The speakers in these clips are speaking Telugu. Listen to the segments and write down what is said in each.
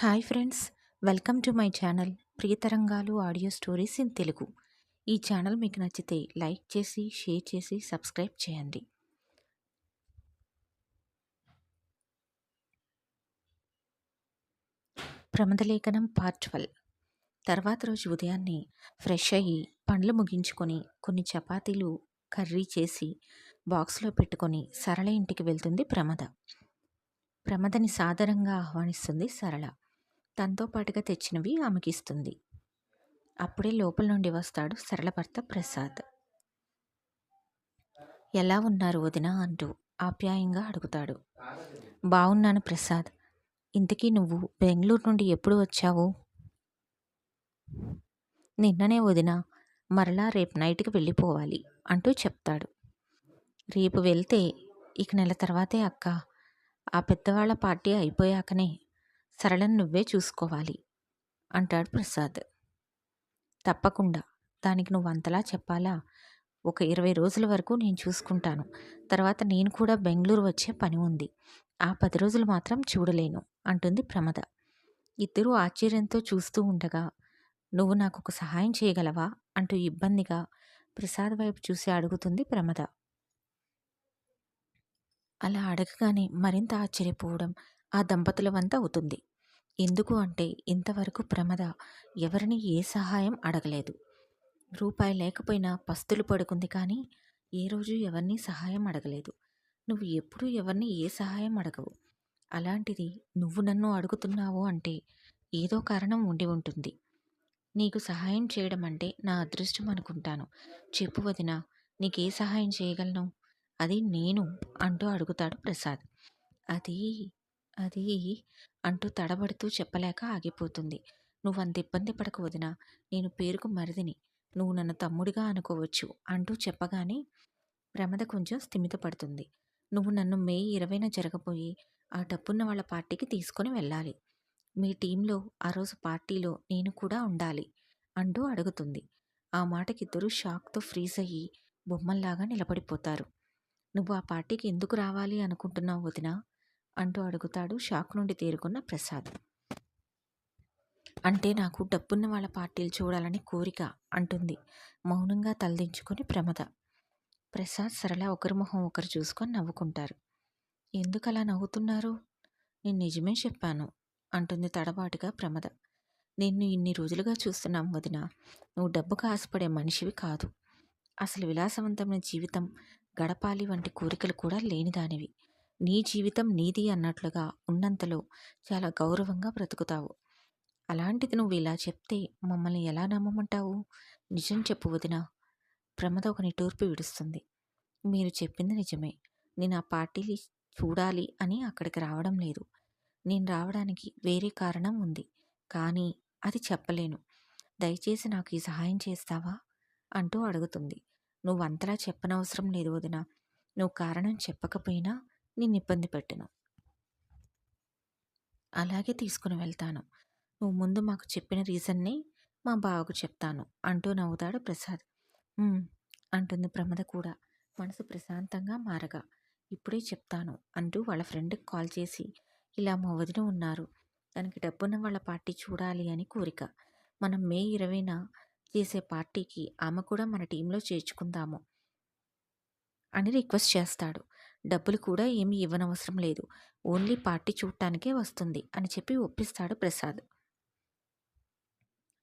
Hi friends welcome to my channel Priyatarangalu audio stories in Telugu. ఈ ఛానల్ మీకు నచ్చితే లైక్ చేసి షేర్ చేసి సబ్స్క్రైబ్ చేయండి. ప్రమదలేఖనం పార్ట్ ట్వెల్వ్. తర్వాత రోజు ఉదయాన్నే ఫ్రెష్ అయ్యి పండ్లు ముగించుకొని కొన్ని చపాతీలు కర్రీ చేసి బాక్స్లో పెట్టుకొని సరళ ఇంటికి వెళ్తుంది ప్రమద. ప్రమదని సాదరంగా ఆహ్వానిస్తుంది సరళ. తనతో పాటుగా తెచ్చినవి ఆమెకి ఇస్తుంది అప్పుడే లోపల నుండి వస్తాడు సరళభర్త ప్రసాద్. ఎలా ఉన్నారు వదిన? అంటూ ఆప్యాయంగా అడుగుతాడు. బాగున్నాను ప్రసాద్. ఇంతకీ నువ్వు బెంగళూరు నుండి ఎప్పుడు వచ్చావు? నిన్ననే వదిన. మరలా రేపు నైట్కి వెళ్ళిపోవాలి అంటూ చెప్తాడు. రేపు వెళ్తే ఇక నెల తర్వాతే అక్క. ఆ పెద్దవాళ్ళ పార్టీ అయిపోయాకనే సరళను నువ్వే చూసుకోవాలి అంటాడు ప్రసాద్. తప్పకుండా దానికి నువ్వు అంతలా చెప్పాలా? ఒక ఇరవై రోజుల వరకు నేను చూసుకుంటాను. తర్వాత నేను కూడా బెంగళూరు వచ్చే పని ఉంది. ఆ పది రోజులు మాత్రం చూడలేను అంటుంది ప్రమద. ఇద్దరూ ఆశ్చర్యంతో చూస్తూ ఉండగా నువ్వు నాకు ఒక సహాయం చేయగలవా? అంటూ ఇబ్బందిగా ప్రసాద్ వైపు చూసి అడుగుతుంది ప్రమద. అలా అడగగానే మరింత ఆశ్చర్యపోవడం ఆ దంపతుల వంత అవుతుంది. ఎందుకు అంటే ఇంతవరకు ప్రమద ఎవరిని ఏ సహాయం అడగలేదు. రూపాయి లేకపోయినా పస్తులు పడుకుంది కానీ ఏ రోజు ఎవరిని సహాయం అడగలేదు. నువ్వు ఎప్పుడూ ఎవరిని ఏ సహాయం అడగవు. అలాంటిది నువ్వు నన్ను అడుగుతున్నావు అంటే ఏదో కారణం ఉండి ఉంటుంది. నీకు సహాయం చేయడం అంటే నా అదృష్టం అనుకుంటాను. చెప్పు వదిన నీకే సహాయం చేయగలను? అది నేను అంటూ అడుగుతాడు ప్రసాద్. అది అది అంటూ తడబడుతూ చెప్పలేక ఆగిపోతుంది. నువ్వు అంత ఇబ్బంది పడక వదినా నేను పేరుకు మరిదిని. నువ్వు నన్ను తమ్ముడిగా అనుకోవచ్చు అంటూ చెప్పగానే ప్రమద కొంచెం స్థిమితపడుతుంది నువ్వు నన్ను మే ఇరవైన జరగబోయి ఆ డబ్బున్న వాళ్ళ పార్టీకి తీసుకొని వెళ్ళాలి. మీ టీంలో ఆ రోజు పార్టీలో నేను కూడా ఉండాలి అంటూ అడుగుతుంది. ఆ మాటకిద్దరూ షాక్తో ఫ్రీజ్ అయ్యి బొమ్మల్లాగా నిలబడిపోతారు. నువ్వు ఆ పార్టీకి ఎందుకు రావాలి అనుకుంటున్నావు వదినా? అంటూ అడుగుతాడు షాక్ నుండి తేరుకున్న ప్రసాద్. అంటే నాకు డబ్బున్న వాళ్ళ పార్టీలు చూడాలని కోరిక అంటుంది. మౌనంగా తలదించుకొని ప్రమద. ప్రసాద్ సరళ ఒకరి మొహం ఒకరు చూసుకొని నవ్వుకుంటారు. ఎందుకు అలా నవ్వుతున్నారు? నేను నిజమే చెప్పాను అంటుంది తడబాటుగా ప్రమద. నిన్ను ఇన్ని రోజులుగా చూస్తున్నాం వదిన. నువ్వు డబ్బుకు ఆశపడే మనిషివి కాదు. అసలు విలాసవంతమైన జీవితం గడపాలి వంటి కోరికలు కూడా లేనిదానివి. నీ జీవితం నీది అన్నట్లుగా ఉన్నంతలో చాలా గౌరవంగా బ్రతుకుతావు. అలాంటిది నువ్వు ఇలా చెప్తే మమ్మల్ని ఎలా నమ్మమంటావు? నిజం చెప్పు వదినా. ప్రమద ఒక నిటూర్పు విడుస్తుంది. మీరు చెప్పింది నిజమే. నేను ఆ పార్టీని చూడాలి అని అక్కడికి రావడం లేదు. నేను రావడానికి వేరే కారణం ఉంది. కానీ అది చెప్పలేను. దయచేసి నాకు ఈ సహాయం చేస్తావా? అంటూ అడుగుతుంది. నువ్వు అంతలా చెప్పనవసరం లేదు వదిన. నువ్వు కారణం చెప్పకపోయినా నిన్ను ఇబ్బంది పెట్టను. అలాగే తీసుకుని వెళ్తాను. నువ్వు ముందు మాకు చెప్పిన రీజన్ని మా బావకు చెప్తాను. అంటూ నవ్వుతాడు ప్రసాద్. అంటుంది ప్రమద కూడా. మనసు ప్రశాంతంగా మారగా. ఇప్పుడే చెప్తాను అంటూ వాళ్ళ ఫ్రెండ్కి కాల్ చేసి ఇలా మా వదిన ఉన్నారు. తనకి డబ్బున్న వాళ్ళ పార్టీ చూడాలి అని కోరిక. మనం మే ఇరవైన చేసే పార్టీకి ఆమె కూడా మన టీంలో చేర్చుకుందాము అని రిక్వెస్ట్ చేస్తాడు. డబ్బులు కూడా ఏమీ ఇవ్వనవసరం లేదు. ఓన్లీ పార్టీ చూడటానికే వస్తుంది అని చెప్పి ఒప్పిస్తాడు ప్రసాద్.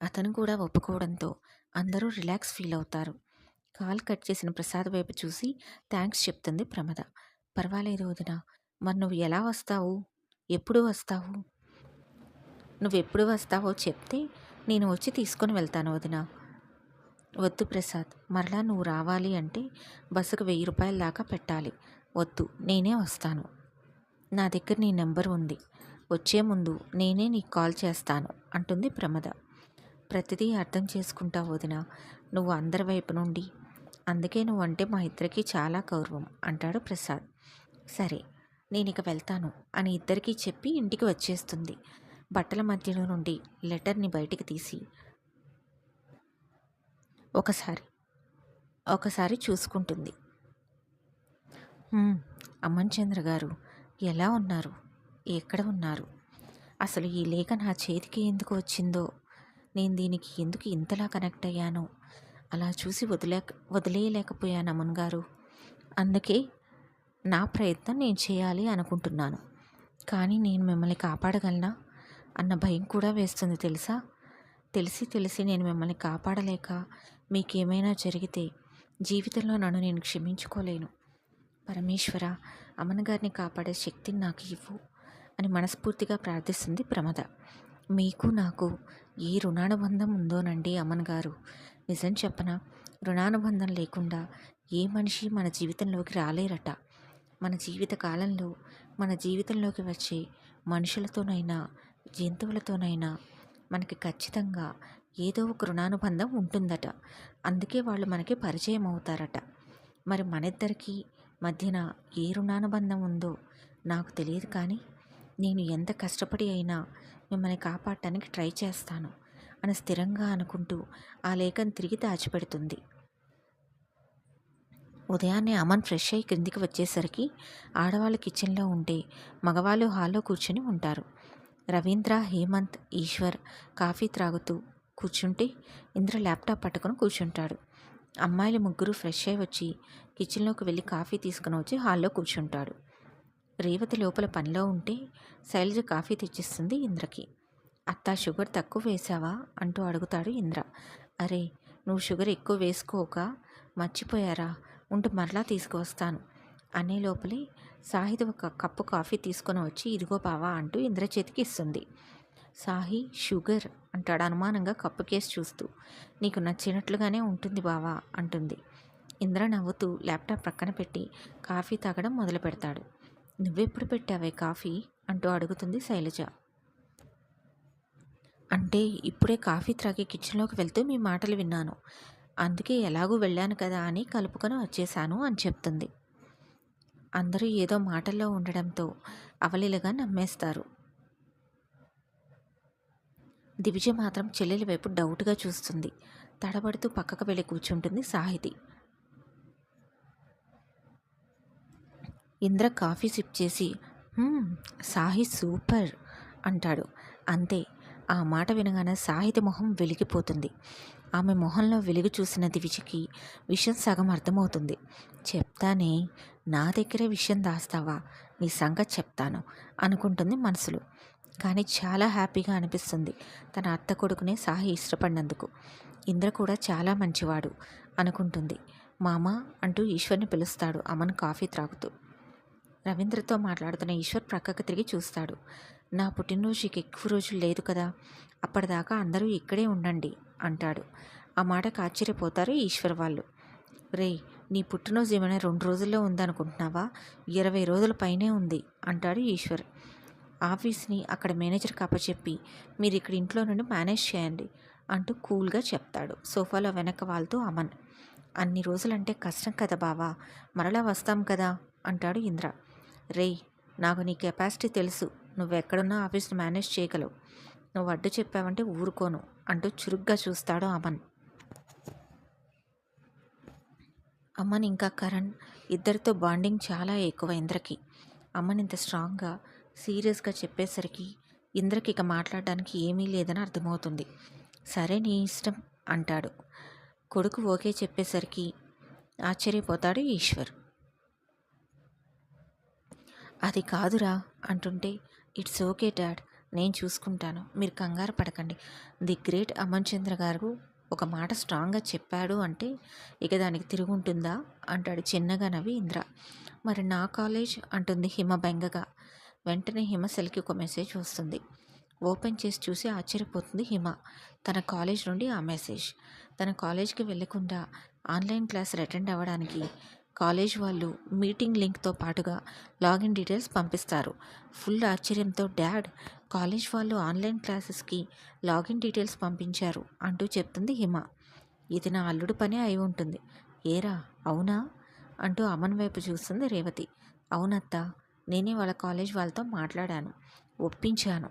అతను కూడా ఒప్పుకోవడంతో అందరూ రిలాక్స్ ఫీల్ అవుతారు. కాల్ కట్ చేసిన ప్రసాద్ వైపు చూసి థ్యాంక్స్ చెప్తుంది ప్రమద. పర్వాలేదు వదిన మరి నువ్వు ఎలా వస్తావు? ఎప్పుడు వస్తావు? నువ్వు ఎప్పుడు వస్తావో చెప్తే నేను వచ్చి తీసుకొని వెళ్తాను వదినా. వద్దు ప్రసాద్ మరలా నువ్వు రావాలి అంటే బస్సుకు వెయ్యి రూపాయల దాకా పెట్టాలి. వద్దు నేనే వస్తాను. నా దగ్గర నీ నెంబర్ ఉంది. వచ్చే ముందు నేనే నీకు కాల్ చేస్తాను అంటుంది ప్రమద. ప్రతిదీ అర్థం చేసుకుంటా వదిన నువ్వు అందరి వైపు నుండి. అందుకే నువ్వంటే మా ఇద్దరికి చాలా గౌరవం అంటాడు ప్రసాద్. సరే నేను ఇక వెళ్తాను అని ఇద్దరికీ చెప్పి ఇంటికి వచ్చేస్తుంది. బట్టల మధ్యలో నుండి లెటర్ని బయటికి తీసి ఒకసారి. ఒకసారి చూసుకుంటుంది. అమ్మన్ చంద్ర గారు ఎలా ఉన్నారు? ఎక్కడ ఉన్నారు? అసలు ఈ లేఖ నా చేతికి ఎందుకు వచ్చిందో? నేను దీనికి ఎందుకు ఇంతలా కనెక్ట్ అయ్యానో? అలా చూసి వదిలే వదిలేయలేకపోయాను అమ్మన్ గారు. అందుకే నా ప్రయత్నం నేను చేయాలి అనుకుంటున్నాను. కానీ నేను మిమ్మల్ని కాపాడగలనా? అన్న భయం కూడా వేస్తుంది తెలుసా? తెలిసి తెలిసి నేను మిమ్మల్ని కాపాడలేక మీకేమైనా జరిగితే జీవితంలో నన్ను నేను క్షమించుకోలేను. పరమేశ్వర అమన్ గారిని కాపాడే శక్తిని నాకు ఇవ్వు అని మనస్ఫూర్తిగా ప్రార్థిస్తుంది ప్రమద. మీకు నాకు ఏ రుణానుబంధం ఉందోనండి అమన్ గారు. నిజం చెప్పన రుణానుబంధం లేకుండా ఏ మనిషి మన జీవితంలోకి రాలేరట. మన జీవిత కాలంలో మన జీవితంలోకి వచ్చే మనుషులతోనైనా జంతువులతోనైనా మనకి ఖచ్చితంగా ఏదో ఒక రుణానుబంధం ఉంటుందట. అందుకే వాళ్ళు మనకి పరిచయం అవుతారట. మరి మనిద్దరికీ మధ్యన ఏ రుణానుబంధం ఉందో నాకు తెలియదు కానీ నేను ఎంత కష్టపడి అయినా మిమ్మల్ని కాపాడటానికి ట్రై చేస్తాను అని స్థిరంగా అనుకుంటూ ఆ లేఖను తిరిగి దాచిపెడుతుంది. ఉదయాన్నే అమన్ ఫ్రెష్ అయ్యి క్రిందికి వచ్చేసరికి ఆడవాళ్ళు కిచెన్లో ఉంటే మగవాళ్ళు హాల్లో కూర్చొని ఉంటారు. రవీంద్ర హేమంత్ ఈశ్వర్ కాఫీ త్రాగుతూ కూర్చుంటే ఇంద్ర ల్యాప్టాప్ పట్టుకుని కూర్చుంటాడు. అమ్మాయిలు ముగ్గురు ఫ్రెష్ అయి వచ్చి కిచెన్లోకి వెళ్ళి కాఫీ తీసుకుని వచ్చి హాల్లో కూర్చుంటాడు. రేవతి లోపల పనిలో ఉంటే శైలజ కాఫీ తెచ్చిస్తుంది ఇంద్రకి. అత్త షుగర్ తక్కువ వేసావా అంటూ అడుగుతాడు ఇంద్ర. అరే నువ్వు షుగర్ ఎక్కువ వేసుకోక మర్చిపోయారా? ఉంటూ మరలా తీసుకువస్తాను. అనే లోపలే సాహిద్ ఒక కప్పు కాఫీ తీసుకొని వచ్చి ఇదిగో బావా అంటూ ఇంద్ర చేతికి ఇస్తుంది. సాహి షుగర్ అంటాడు అనుమానంగా కప్పు కేసు చూస్తూ. నీకు నచ్చినట్లుగానే ఉంటుంది బావా అంటుంది. ఇంద్ర నవ్వుతూ ల్యాప్టాప్ ప్రక్కన పెట్టి కాఫీ తాగడం మొదలు పెడతాడు. నువ్వెప్పుడు పెట్టావే కాఫీ? అంటూ అడుగుతుంది శైలజ. అంటే ఇప్పుడే కాఫీ త్రాగి కిచెన్లోకి వెళ్తూ మీ మాటలు విన్నాను. అందుకే ఎలాగూ వెళ్ళాను కదా అని కలుపుకొని వచ్చేశాను అని చెప్తుంది. అందరూ ఏదో మాటల్లో ఉండడంతో అవలీలగా నమ్మేస్తారు. దివిజ మాత్రం చెల్లెలి వైపు డౌట్గా చూస్తుంది. తడబడుతూ పక్కకు వెళ్ళి కూర్చుంటుంది సాహితి. ఇంద్ర కాఫీ సిప్ చేసి సాహి సూపర్ అంటాడు. అంతే ఆ మాట వినగానే సాహితి మొహం వెలిగిపోతుంది. ఆమె మొహంలో వెలుగు చూసిన దివిజకి విషయం సగం అర్థమవుతుంది. చెప్తానే నా దగ్గరే విషయం దాస్తావా? నీ సంగతి చెప్తాను అనుకుంటుంది మనసులో. కానీ చాలా హ్యాపీగా అనిపిస్తుంది తన అత్త కొడుకునే సాహి ఇష్టపడినందుకు. ఇంద్ర కూడా చాలా మంచివాడు అనుకుంటుంది. మామ అంటూ ఈశ్వర్ని పిలుస్తాడు అమన్ కాఫీ త్రాగుతూ. రవీంద్రతో మాట్లాడుతున్న ఈశ్వర్ ప్రక్కకు తిరిగి చూస్తాడు. నా పుట్టినరోజుకి ఎక్కువ రోజులు లేదు కదా అప్పటిదాకా అందరూ ఇక్కడే ఉండండి అంటాడు. ఆ మాటకు ఆశ్చర్యపోతారు ఈశ్వర్ వాళ్ళు. రే నీ పుట్టినరోజు ఏమైనా రెండు రోజుల్లో ఉందనుకుంటున్నావా? ఇరవై రోజుల పైనే ఉంది అంటాడు ఈశ్వర్. ఆఫీస్ని అక్కడ మేనేజర్కి అప్పచెప్పి మీరు ఇక్కడ ఇంట్లో నుండి మేనేజ్ చేయండి అంటూ కూల్గా చెప్తాడు. సోఫాలో వెనక వాళ్తూ అమన్. అన్ని రోజులంటే కష్టం కదా బావా మరలా వస్తాం కదా అంటాడు ఇంద్ర. రేయ్ నాకు నీ కెపాసిటీ తెలుసు. నువ్వు ఎక్కడున్నా ఆఫీస్ని మేనేజ్ చేయగలవు. నువ్వు అడ్డు చెప్పావంటే ఊరుకోను అంటూ చురుగ్గా చూస్తాడు అమన్. అమ్మన్ ఇంకా కరణ్ ఇద్దరితో బాండింగ్ చాలా ఎక్కువ ఇంద్రకి. అమ్మని ఇంత స్ట్రాంగ్గా సీరియస్గా చెప్పేసరికి ఇంద్రకి ఇక మాట్లాడడానికి ఏమీ లేదని అర్థమవుతుంది. సరే నీ ఇష్టం అంటాడు. కొడుకు ఓకే చెప్పేసరికి ఆశ్చర్యపోతాడు ఈశ్వర్. అది కాదురా అంటుంటే ఇట్స్ ఓకే డాడ్. నేను చూసుకుంటాను. మీరు కంగారు పడకండి. ది గ్రేట్ అమన్ చంద్ర గారు ఒక మాట స్ట్రాంగ్గా చెప్పాడు అంటే ఇక దానికి తిరుగుంటుందా? అంటాడు చిన్నగా నవ్వి ఇంద్ర. మరి నా కాలేజ్? అంటుంది హిమ బెంగగా. వెంటనే హిమ సెల్కి ఒక మెసేజ్ వస్తుంది. ఓపెన్ చేసి చూసి ఆశ్చర్యపోతుంది హిమ. తన కాలేజ్ నుండి ఆ మెసేజ్. తన కాలేజ్కి వెళ్ళకుండా ఆన్లైన్ క్లాసులు అటెండ్ అవ్వడానికి కాలేజ్ వాళ్ళు మీటింగ్ లింక్తో పాటుగా లాగిన్ డీటెయిల్స్ పంపిస్తారు. ఫుల్ ఆశ్చర్యంతో డాడ్ కాలేజ్ వాళ్ళు ఆన్లైన్ క్లాసెస్కి లాగిన్ డీటెయిల్స్ పంపించారు అంటూ చెప్తుంది హిమ. ఇది నా అల్లుడు పని అయి ఉంటుంది. ఏరా అవునా? అంటూ అమన్ వైపు చూస్తుంది రేవతి. అవునత్త నేనే వాళ్ళ కాలేజ్ వాళ్ళతో మాట్లాడాను ఒప్పించాను.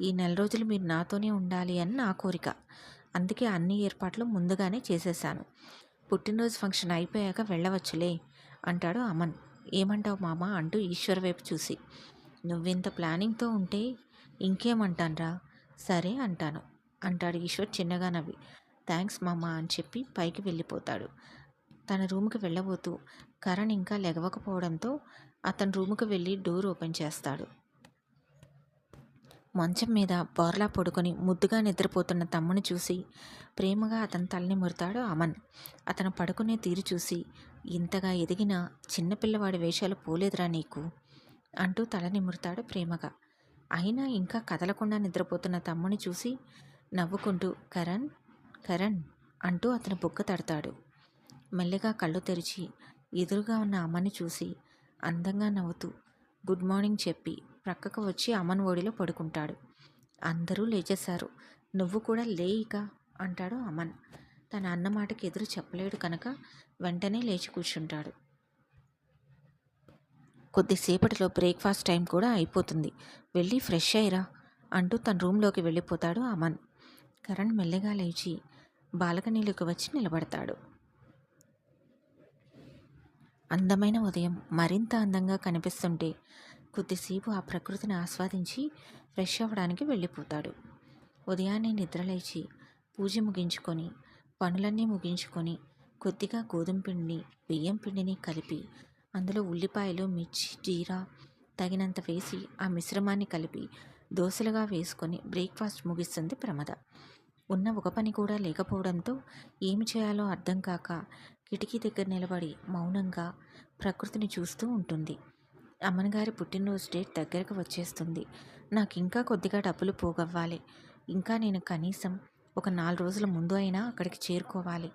ఈ నెల రోజులు మీరు నాతోనే ఉండాలి అని నా కోరిక. అందుకే అన్ని ఏర్పాట్లు ముందుగానే చేసేశాను. పుట్టినరోజు ఫంక్షన్ అయిపోయాక వెళ్ళవచ్చులే. అంటాడు అమన్. ఏమంటావు మామ? అంటూ ఈశ్వర్ వైపు చూసి. నువ్వింత ప్లానింగ్తో ఉంటే ఇంకేమంటాన్రా? సరే అంటాను అంటాడు ఈశ్వర్ చిన్నగా నవ్వి. థ్యాంక్స్ మామ అని చెప్పి పైకి వెళ్ళిపోతాడు. తన రూమ్కి వెళ్ళబోతూ కరణ్ ఇంకా లెగవకపోవడంతో అతని రూమ్కి వెళ్ళి డోర్ ఓపెన్ చేస్తాడు. మంచం మీద బోర్లా పడుకొని ముద్దుగా నిద్రపోతున్న తమ్ముని చూసి ప్రేమగా అతని తలని ముడతాడు అమన్. అతను పడుకునే తీరు చూసి ఇంతగా ఎదిగిన చిన్నపిల్లవాడి వేషాలు పోలేదురా నీకు అంటూ తల నిమురుతాడు ప్రేమగా. అయినా ఇంకా కదలకుండా నిద్రపోతున్న తమ్ముని చూసి నవ్వుకుంటూ కరణ్ కరణ్ అంటూ అతను బుక్క తడతాడు. మెల్లగా కళ్ళు తెరిచి ఎదురుగా ఉన్న అమ్మని చూసి అందంగా నవ్వుతూ గుడ్ మార్నింగ్ చెప్పి ప్రక్కకు వచ్చి అమ్మన్ ఓడిలో పడుకుంటాడు. అందరూ లేచేశారు. నువ్వు కూడా లేయిక అంటాడు అమన్. తన అన్నమాటకి ఎదురు చెప్పలేడు కనుక వెంటనే లేచి కూర్చుంటాడు. కొద్దిసేపటిలో బ్రేక్ఫాస్ట్ టైం కూడా అయిపోతుంది. వెళ్ళి ఫ్రెష్ అయ్యిరా అంటూ తన రూమ్లోకి వెళ్ళిపోతాడు అమన్. కరణ్ మెల్లగా లేచి బాల్కనీలోకి వచ్చి నిలబడతాడు. అందమైన ఉదయం మరింత అందంగా కనిపిస్తుంటే కొద్దిసేపు ఆ ప్రకృతిని ఆస్వాదించి ఫ్రెష్ అవ్వడానికి వెళ్ళిపోతాడు. ఉదయాన్నే నిద్రలేచి పూజ ముగించుకొని పనులన్నీ ముగించుకొని కొద్దిగా గోధుమ పిండిని బియ్యం పిండిని కలిపి అందులో ఉల్లిపాయలు మిర్చి జీరా తగినంత వేసి ఆ మిశ్రమాన్ని కలిపి దోశలుగా వేసుకొని బ్రేక్ఫాస్ట్ ముగిస్తుంది ప్రమద. ఉన్న ఒక పని కూడా లేకపోవడంతో ఏమి చేయాలో అర్థం కాక కిటికీ దగ్గర నిలబడి మౌనంగా ప్రకృతిని చూస్తూ ఉంటుంది. అమ్మనగారి పుట్టినరోజు డేట్ దగ్గరకు వచ్చేస్తుంది. నాకు ఇంకా కొద్దిగా డబ్బులు పోగవ్వాలి. ఇంకా నేను కనీసం ఒక నాలుగు రోజుల ముందు అయినా అక్కడికి చేరుకోవాలి.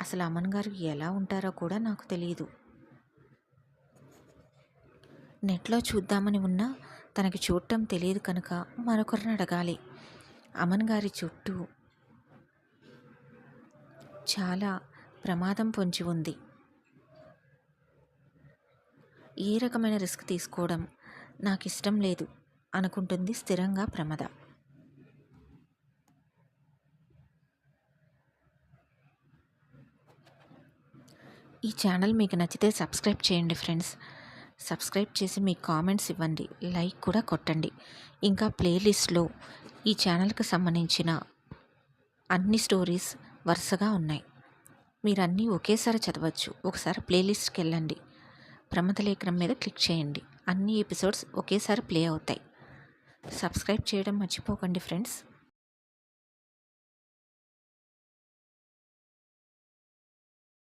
అసలు అమ్మన్ గారు ఎలా ఉంటారో కూడా నాకు తెలియదు నెట్లో చూద్దామని ఉన్నా తనకి చూడటం తెలియదు కనుక మరొకరిని అడగాలి. అమన్ గారి చుట్టూ చాలా ప్రమాదం పొంచి ఉంది. ఏ రకమైన రిస్క్ తీసుకోవడం నాకు ఇష్టం లేదు అనుకుంటుంది స్థిరంగా ప్రమద. ఈ ఛానల్ మీకు నచ్చితే సబ్స్క్రైబ్ చేయండి ఫ్రెండ్స్. సబ్స్క్రైబ్ చేసి మీ కామెంట్స్ ఇవ్వండి. లైక్ కూడా కొట్టండి. ఇంకా ప్లేలిస్ట్లో ఈ ఛానల్కి సంబంధించిన అన్ని స్టోరీస్ వరుసగా ఉన్నాయి. మీరు అన్నీ ఒకేసారి చదవచ్చు. ఒకసారి ప్లేలిస్ట్కి వెళ్ళండి ప్రమదలేఖనం మీద క్లిక్ చేయండి. అన్ని ఎపిసోడ్స్ ఒకేసారి ప్లే అవుతాయి. సబ్స్క్రైబ్ చేయడం మర్చిపోకండి ఫ్రెండ్స్.